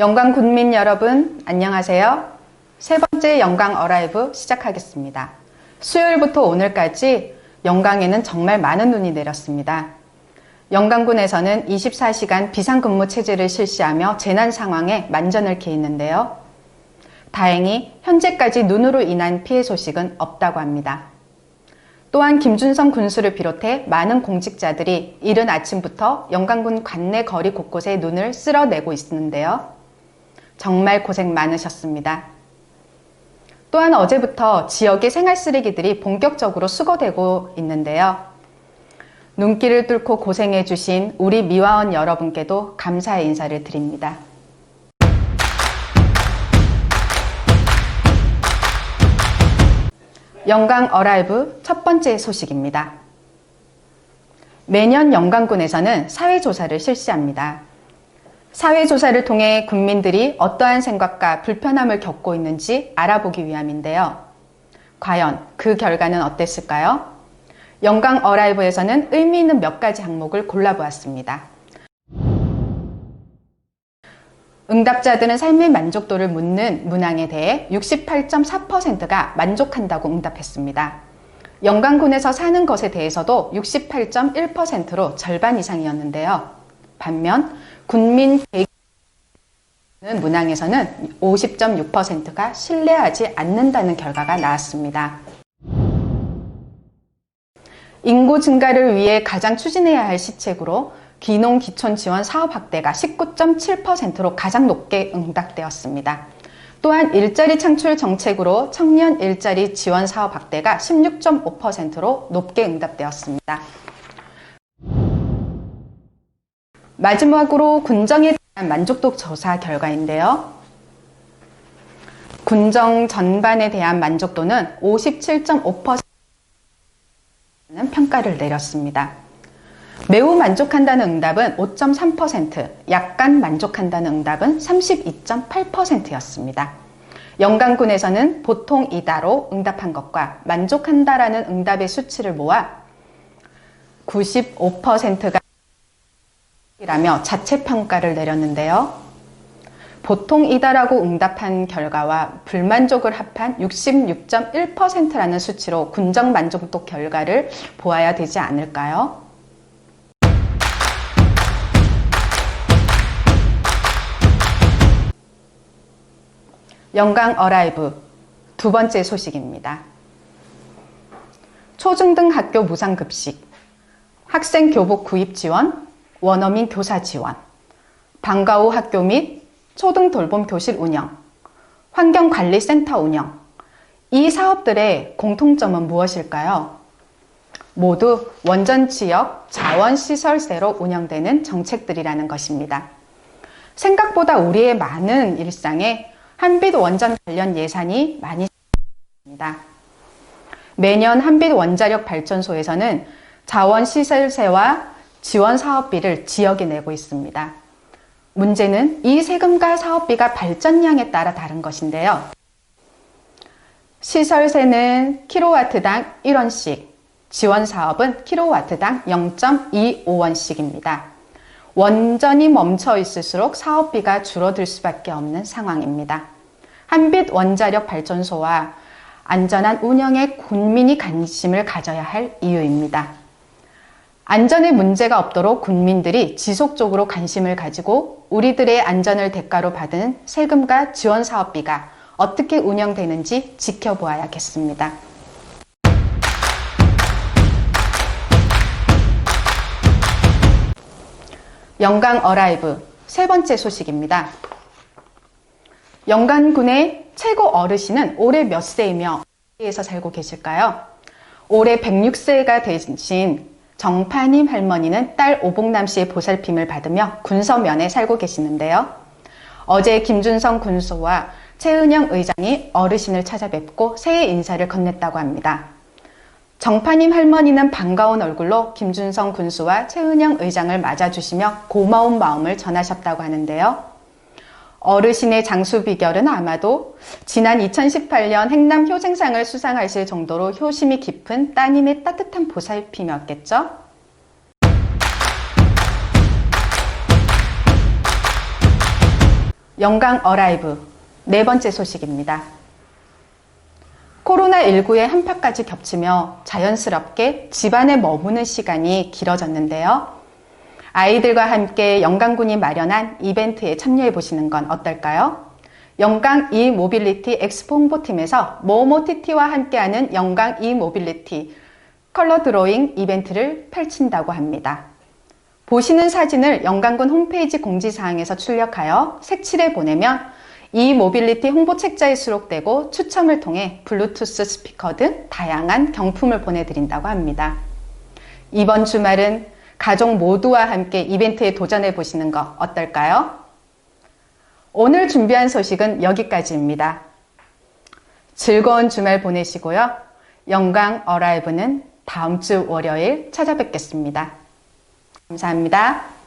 영광 군민 여러분, 안녕하세요. 세 번째 영광 어라이브 시작하겠습니다. 수요일부터 오늘까지 영광에는 정말 많은 눈이 내렸습니다. 영광군에서는 24시간 비상근무 체제를 실시하며 재난 상황에 만전을 기했는데요. 다행히 현재까지 눈으로 인한 피해 소식은 없다고 합니다. 또한 김준성 군수를 비롯해 많은 공직자들이 이른 아침부터 영광군 관내 거리 곳곳에 눈을 쓸어내고 있는데요. 정말 고생 많으셨습니다. 또한 어제부터 지역의 생활 쓰레기들이 본격적으로 수거되고 있는데요. 눈길을 뚫고 고생해 주신 우리 미화원 여러분께도 감사의 인사를 드립니다. 영광 어라이브 첫 번째 소식입니다. 매년 영광군에서는 사회조사를 실시합니다. 사회조사를 통해 국민들이 어떠한 생각과 불편함을 겪고 있는지 알아보기 위함인데요. 과연 그 결과는 어땠을까요? 영광 어라이브에서는 의미 있는 몇 가지 항목을 골라보았습니다. 응답자들은 삶의 만족도를 묻는 문항에 대해 68.4%가 만족한다고 응답했습니다. 영광군에서 사는 것에 대해서도 68.1%로 절반 이상이었는데요. 반면 군민 는 문항에서는 50.6%가 신뢰하지 않는다는 결과가 나왔습니다. 인구 증가를 위해 가장 추진해야 할 시책으로 귀농 기촌 지원 사업 확대가 19.7%로 가장 높게 응답되었습니다. 또한 일자리 창출 정책으로 청년 일자리 지원 사업 확대가 16.5%로 높게 응답되었습니다. 마지막으로 군정에 대한 만족도 조사 결과인데요. 군정 전반에 대한 만족도는 57.5%는 평가를 내렸습니다. 매우 만족한다는 응답은 5.3%, 약간 만족한다는 응답은 32.8%였습니다. 영광군에서는 보통 이다로 응답한 것과 만족한다라는 응답의 수치를 모아 95%가 이라며 자체 평가를 내렸는데요. 보통이다라고 응답한 결과와 불만족을 합한 66.1%라는 수치로 군정 만족도 결과를 보아야 되지 않을까요? 영광 어라이브 두 번째 소식입니다. 초중등 학교 무상급식, 학생 교복 구입 지원, 원어민 교사 지원, 방과 후 학교 및 초등 돌봄 교실 운영, 환경관리센터 운영. 이 사업들의 공통점은 무엇일까요? 모두 원전 지역 자원시설세로 운영되는 정책들이라는 것입니다. 생각보다 우리의 많은 일상에 한빛 원전 관련 예산이 많이 있습니다. 매년 한빛 원자력 발전소에서는 자원시설세와 지원 사업비를 지역에 내고 있습니다. 문제는 이 세금과 사업비가 발전량에 따라 다른 것인데요. 시설세는 킬로와트당 1원씩, 지원 사업은 킬로와트당 0.25원씩입니다. 원전이 멈춰 있을수록 사업비가 줄어들 수밖에 없는 상황입니다. 한빛 원자력 발전소와 안전한 운영에 국민이 관심을 가져야 할 이유입니다. 안전에 문제가 없도록 국민들이 지속적으로 관심을 가지고 우리들의 안전을 대가로 받은 세금과 지원 사업비가 어떻게 운영되는지 지켜보아야겠습니다. 영광 어라이브 세 번째 소식입니다. 영광군의 최고 어르신은 올해 몇 세이며 어디에서 살고 계실까요? 올해 106세가 되신 정파님 할머니는 딸 오복남 씨의 보살핌을 받으며 군서면에 살고 계시는데요. 어제 김준성 군수와 최은영 의장이 어르신을 찾아뵙고 새해 인사를 건넸다고 합니다. 정파님 할머니는 반가운 얼굴로 김준성 군수와 최은영 의장을 맞아주시며 고마운 마음을 전하셨다고 하는데요. 어르신의 장수 비결은 아마도 지난 2018년 행남 효생상을 수상하실 정도로 효심이 깊은 따님의 따뜻한 보살핌이었겠죠? 영광 어라이브 네 번째 소식입니다. 코로나19의 한파까지 겹치며 자연스럽게 집안에 머무는 시간이 길어졌는데요. 아이들과 함께 영광군이 마련한 이벤트에 참여해 보시는 건 어떨까요? 영광 이모빌리티 엑스포 홍보팀에서 모모티티와 함께하는 영광 이모빌리티 컬러 드로잉 이벤트를 펼친다고 합니다. 보시는 사진을 영광군 홈페이지 공지사항에서 출력하여 색칠해 보내면 이 모빌리티 홍보 책자에 수록되고 추첨을 통해 블루투스 스피커 등 다양한 경품을 보내드린다고 합니다. 이번 주말은 가족 모두와 함께 이벤트에 도전해 보시는 거 어떨까요? 오늘 준비한 소식은 여기까지입니다. 즐거운 주말 보내시고요. 영광 어라이브는 다음 주 월요일 찾아뵙겠습니다. 감사합니다.